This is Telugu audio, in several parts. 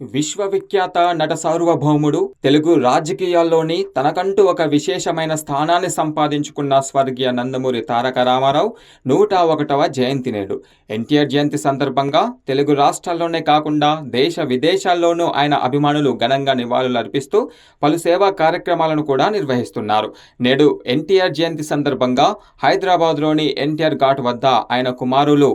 విశ్వవిఖ్యాత నట సార్వభౌముడు తెలుగు రాజకీయాల్లోని తనకంటూ ఒక విశేషమైన స్థానాన్ని సంపాదించుకున్న స్వర్గీయ నందమూరి తారక రామారావు నూట ఒకటవ జయంతి నేడు. ఎన్టీఆర్ జయంతి సందర్భంగా తెలుగు రాష్ట్రాల్లోనే కాకుండా దేశ విదేశాల్లోనూ ఆయన అభిమానులు ఘనంగా నివాళులు అర్పిస్తూ పలు సేవా కార్యక్రమాలను కూడా నిర్వహిస్తున్నారు. నేడు ఎన్టీఆర్ జయంతి సందర్భంగా హైదరాబాద్లోని ఎన్టీఆర్ ఘాట్ వద్ద ఆయన కుమారులు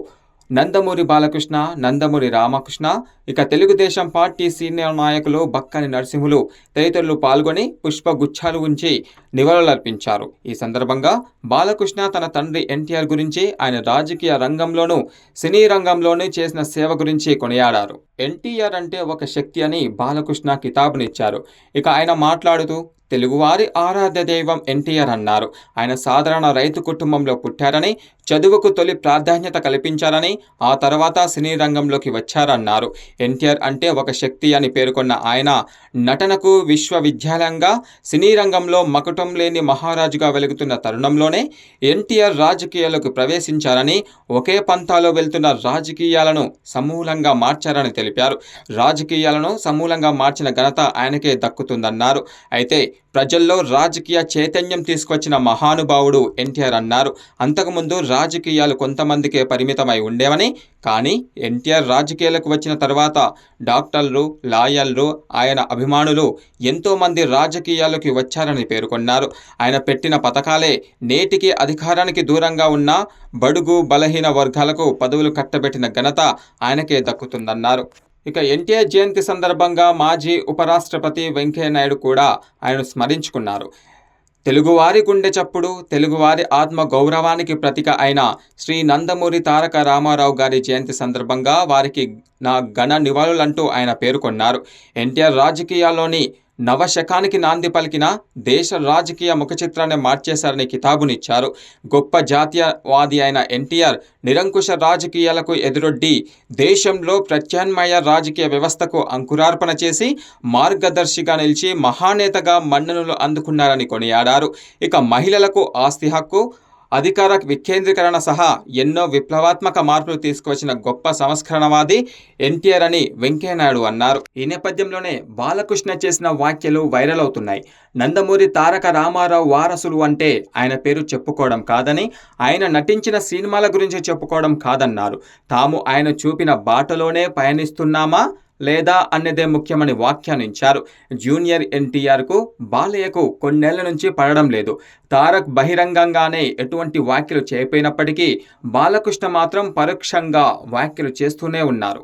నందమూరి బాలకృష్ణ నందమూరి రామకృష్ణ ఇక తెలుగుదేశం పార్టీ సీనియర్ నాయకులు బక్కని నరసింహులు తదితరులు పాల్గొని పుష్పగుచ్చాలు ఉంచి నివాళులర్పించారు. ఈ సందర్భంగా బాలకృష్ణ తన తండ్రి ఎన్టీఆర్ గురించి ఆయన రాజకీయ రంగంలోనూ సినీ రంగంలోనూ చేసిన సేవ గురించి కొనియాడారు. ఎన్టీఆర్ అంటే ఒక శక్తి అని బాలకృష్ణ కితాబునిచ్చారు. ఇక ఆయన మాట్లాడుతూ తెలుగువారి ఆరాధ్య దైవం ఎన్టీఆర్ అన్నారు. ఆయన సాధారణ రైతు కుటుంబంలో పుట్టారని చదువుకు తొలి ప్రాధాన్యత కల్పించారని ఆ తర్వాత సినీ రంగంలోకి వచ్చారన్నారు. ఎన్టీఆర్ అంటే ఒక శక్తి అని పేర్కొన్న ఆయన నటనకు విశ్వవిద్యాలయంగా సినీ రంగంలో మకుటం లేని మహారాజుగా వెలుగుతున్న తరుణంలోనే ఎన్టీఆర్ రాజకీయాలకు ప్రవేశించారని ఒకే పంతాలో వెళ్తున్న రాజకీయాలను సమూలంగా మార్చారని తెలిపారు. రాజకీయాలను సమూలంగా మార్చిన ఘనత ఆయనకే దక్కుతుందన్నారు. అయితే ప్రజల్లో రాజకీయ చైతన్యం తీసుకొచ్చిన మహానుభావుడు ఎన్టీఆర్ అన్నారు. అంతకుముందు రాజకీయాలు కొంతమందికే పరిమితమై ఉండేవని కానీ ఎన్టీఆర్ రాజకీయాలకు వచ్చిన తర్వాత డాక్టర్లు లాయర్లు ఆయన అభిమానులు ఎంతోమంది రాజకీయాలకి వచ్చారని పేర్కొన్నారు. ఆయన పెట్టిన పథకాలే నేటికి అధికారానికి దూరంగా ఉన్న బడుగు బలహీన వర్గాలకు పదవులు కట్టబెట్టిన ఘనత ఆయనకే దక్కుతుందన్నారు. ఇక ఎన్టీఆర్ జయంతి సందర్భంగా మాజీ ఉపరాష్ట్రపతి వెంకయ్యనాయుడు కూడా ఆయన స్మరించుకున్నారు. తెలుగువారి గుండె చప్పుడు తెలుగువారి ఆత్మ గౌరవానికి ప్రతీక అయిన శ్రీ నందమూరి తారక రామారావు గారి జయంతి సందర్భంగా వారికి నా ఘన నివాళులంటూ ఆయన పేర్కొన్నారు. ఎన్టీఆర్ రాజకీయాల్లోని నవశకానికి నాంది పలికిన దేశ రాజకీయ ముఖచిత్రాన్ని మార్చేశారని కితాబునిచ్చారు. గొప్ప జాతీయవాది అయిన ఎన్టీఆర్ నిరంకుశ రాజకీయాలకు ఎదురొడ్డి దేశంలో ప్రత్యామ్నాయ రాజకీయ వ్యవస్థకు అంకురార్పణ చేసి మార్గదర్శిగా నిలిచి మహానేతగా మన్ననలు అందుకున్నారని కొనియాడారు. ఇక మహిళలకు ఆస్తి హక్కు అధికార వికేంద్రీకరణ సహా ఎన్నో విప్లవాత్మక మార్పులు తీసుకువచ్చిన గొప్ప సంస్కరణవాది ఎన్టీఆర్ అని వెంకయ్యనాయుడు అన్నారు. ఈ నేపథ్యంలోనే బాలకృష్ణ చేసిన వ్యాఖ్యలు వైరల్ అవుతున్నాయి. నందమూరి తారక రామారావు వారసులు అంటే ఆయన పేరు చెప్పుకోవడం కాదని ఆయన నటించిన సినిమాల గురించి చెప్పుకోవడం కాదన్నారు. తాము ఆయన చూపిన బాటలోనే పయనిస్తున్నామా? లేదా అన్నదే ముఖ్యమని వ్యాఖ్యానించారు. జూనియర్ ఎన్టీఆర్కు బాలయ్యకు కొన్నేళ్ళ నుంచి పడడం లేదు. తారక్ బహిరంగంగానే ఎటువంటి వ్యాఖ్యలు చేయపోయినప్పటికీ బాలకృష్ణ మాత్రం పరోక్షంగా వ్యాఖ్యలు చేస్తూనే ఉన్నారు.